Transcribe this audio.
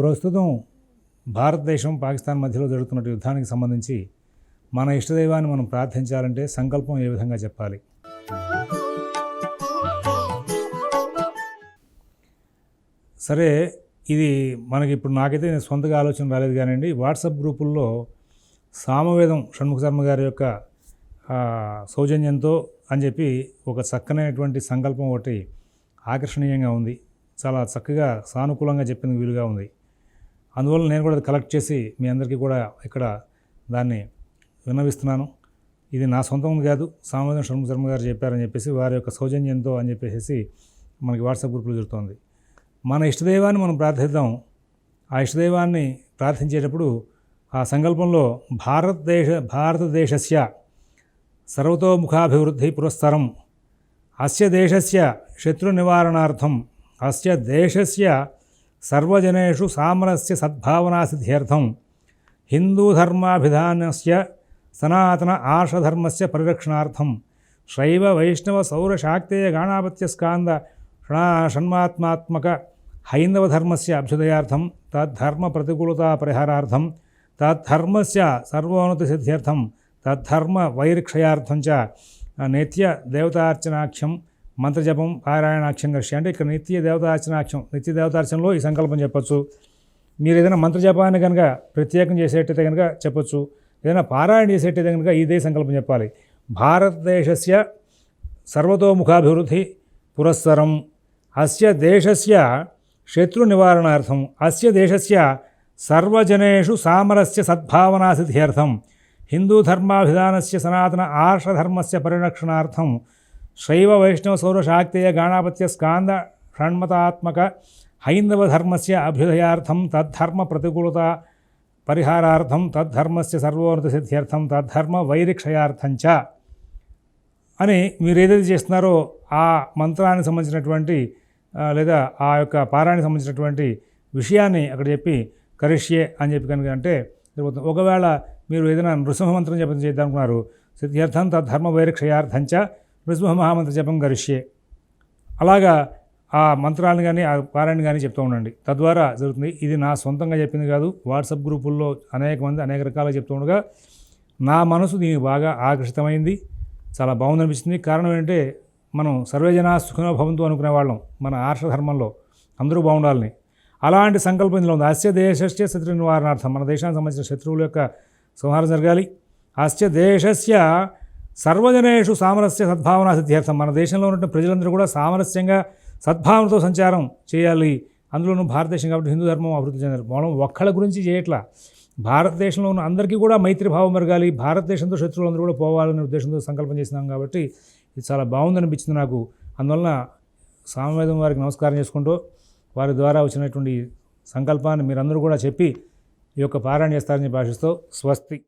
ప్రస్తుతం భారతదేశం పాకిస్తాన్ మధ్యలో జరుగుతున్న యుద్ధానికి సంబంధించి మన ఇష్టదైవాన్ని మనం ప్రార్థించాలంటే సంకల్పం ఏ విధంగా చెప్పాలి? సరే ఇది మనకి ఇప్పుడు నాకైతే నేను సొంతగా ఆలోచన రాలేదు కానివ్వండి వాట్సాప్ గ్రూపుల్లో సామవేదం షణ్ముఖ శర్మ గారి యొక్క సౌజన్యంతో అని చెప్పి ఒక చక్కనైనటువంటి సంకల్పం ఒకటి ఆకర్షణీయంగా ఉంది. చాలా చక్కగా సానుకూలంగా చెప్పింది వీలుగా ఉంది. అందువల్ల నేను కూడా అది కలెక్ట్ చేసి మీ అందరికీ కూడా ఇక్కడ దాన్ని విన్నవిస్తున్నాను. ఇది నా సొంతం కాదు సామవేదం షణ్ముఖ శర్మ గారు చెప్పారని చెప్పేసి వారి యొక్క సౌజన్యంతో అని చెప్పేసి మనకి వాట్సాప్ గ్రూప్లో జరుగుతోంది. మన ఇష్టదైవాన్ని మనం ప్రార్థిద్దాం. ఆ ఇష్టదైవాన్ని ప్రార్థించేటప్పుడు ఆ సంకల్పంలో భారతదేశ భారతదేశస్య సర్వతోముఖాభివృద్ధి పురస్సరం అస్య దేశస్య శత్రు నివారణార్థం అస్య దేశస్య సర్వజనేషు సామరస్య సద్భావనాసిద్ధ్యర్థం హిందూధర్మాభిధానస్య సనాతన ఆర్షధర్మస్య పరిరక్షణార్థం శైవ వైష్ణవ సౌర శాక్తేయ గాణాపత్య స్కాంద షణా షణ్మాత్మాత్మక హైందవ ధర్మస్య అభ్యుదయార్థం తద్ధర్మ మంత్రజపం పారాయణాక్షం కృషి అంటే ఇక్కడ నిత్య దేవతార్చనాక్షం నిత్య దేవతార్చనలో ఈ సంకల్పం చెప్పొచ్చు. మీరు ఏదైనా మంత్రజపాన్ని కనుక ప్రత్యేకం చేసేటైతే కనుక చెప్పొచ్చు. ఏదైనా పారాయణ చేసేటైతే కనుక ఇదే సంకల్పం చెప్పాలి. భారతదేశస్య సర్వతోముఖాభివృద్ధి పురస్సరం. అస్య దేశస్య శత్రు నివారణార్థం అస్య దేశస్య సర్వజనేషు సామరస్య సద్భావనాసిద్ధ్యర్థం. హిందూధర్మాభిధానస్య సనాతన ఆర్షధర్మస్య పరిరక్షణార్థం. శైవ వైష్ణవ సౌరశాక్తేయ గాణాపత్య స్కాంద షణ్మతాత్మక హైందవధర్మస్య అభ్యుదయార్థం తద్ధర్మ ప్రతికూలత పరిహారార్థం తద్ధర్మస్య సర్వోన్నత సిద్ధ్యర్థం తద్ధర్మ వైరిక్షయార్థం చ అని మీరు ఏదైతే చేస్తున్నారో ఆ మంత్రానికి సంబంధించినటువంటి లేదా ఆ యొక్క పారానికి సంబంధించినటువంటి విషయాన్ని అక్కడ చెప్పి కరిష్యే అని చెప్పి కనుక అంటే ఒకవేళ మీరు ఏదైనా నృసింహ మంత్రం చెప్పి చేద్దాం అనుకున్నారు సిద్ధ్యర్థం తద్ధర్మ వైరక్షయార్థం చ నృసింహ మహామంత్ర జపం గరిష్యే అలాగా ఆ మంత్రాలను కానీ ఆ పారాయణ కానీ చెప్తూ ఉండండి. తద్వారా జరుగుతుంది ఇది నా సొంతంగా చెప్పింది కాదు వాట్సాప్ గ్రూపుల్లో అనేక మంది అనేక రకాలుగా చెప్తూ ఉండగా నా మనసు దీనికి బాగా ఆకర్షితమైంది చాలా బాగుంది కారణం ఏంటంటే మనం సర్వేజన సుఖనో భవంతు అనుకునే వాళ్ళం మన ఆర్ష ధర్మంలో అందరూ బాగుండాలని. అలాంటి సంకల్పం ఇందులో ఉంది. అస్య దేశస్య శత్రు నివారణార్థం మన దేశానికి సంబంధించిన శత్రువుల యొక్క సంహారం జరగాలి. అస్య దేశస్య సర్వజనేషు సామరస్య సద్భావన సిద్ధ్యర్థం. మన దేశంలో ఉన్న ప్రజలందరూ కూడా సామరస్యంగా సద్భావనతో సంచారం చేయాలి. అందులోనూ భారతదేశం కాబట్టి హిందూ ధర్మం అభివృద్ధి చెందారు మనం ఒక్కళ్ళ గురించి చేయట్లా. భారతదేశంలో ఉన్న అందరికీ కూడా మైత్రి భావం మెరగాలి భారతదేశంతో శత్రువులందరూ కూడా పోవాలనే ఉద్దేశంతో సంకల్పం చేసినాం కాబట్టి ఇది చాలా బాగుందనిపించింది నాకు. అందువలన సామవేదం వారికి నమస్కారం చేసుకుంటూ వారి ద్వారా వచ్చినటువంటి సంకల్పాన్ని మీరందరూ కూడా చెప్పి ఈ యొక్క పారాయణ చేస్తారని భాషిస్తూ స్వస్తి.